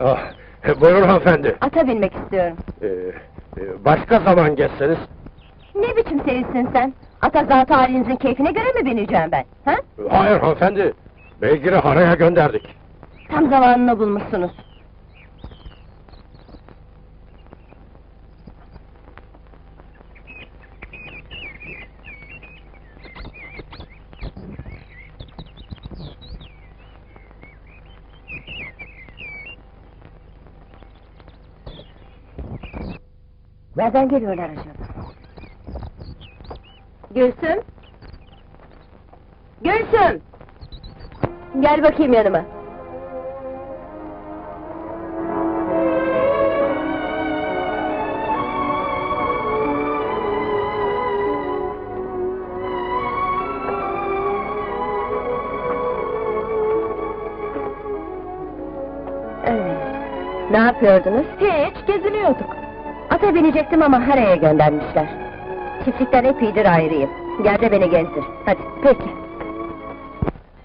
E, buyurun hanımefendi. Ata binmek istiyorum. E, e, başka zaman geçseniz. Ne biçim seyirsin sen? Ata zat halinizin keyfine göre mi bineceğim ben? Ha? Hayır hanımefendi. Beygiri haraya gönderdik. Tam zamanını bulmuşsunuz. Nereden geliyorlar acaba? Gülsüm? Gülsüm! Gel bakayım yanıma. Evet. Ne yapıyordunuz? Hiç, geziniyorduk. Ata binecektim ama haraya göndermişler. Çiftlikten epeydir ayrıyım. Gel de beni gezdir. Hadi. Peki.